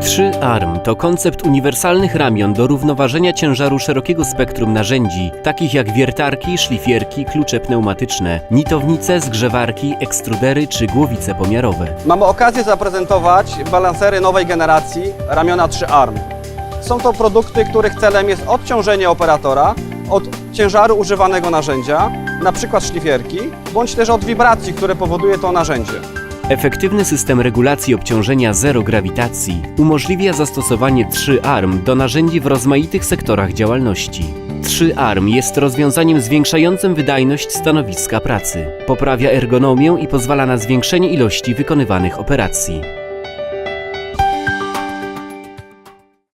3ARM to koncept uniwersalnych ramion do równoważenia ciężaru szerokiego spektrum narzędzi, takich jak wiertarki, szlifierki, klucze pneumatyczne, nitownice, zgrzewarki, ekstrudery czy głowice pomiarowe. Mamy okazję zaprezentować balansery nowej generacji ramiona 3ARM. Są to produkty, których celem jest odciążenie operatora od ciężaru używanego narzędzia, np. szlifierki, bądź też od wibracji, które powoduje to narzędzie. Efektywny system regulacji obciążenia zero grawitacji umożliwia zastosowanie 3ARM do narzędzi w rozmaitych sektorach działalności. 3ARM jest rozwiązaniem zwiększającym wydajność stanowiska pracy, poprawia ergonomię i pozwala na zwiększenie ilości wykonywanych operacji.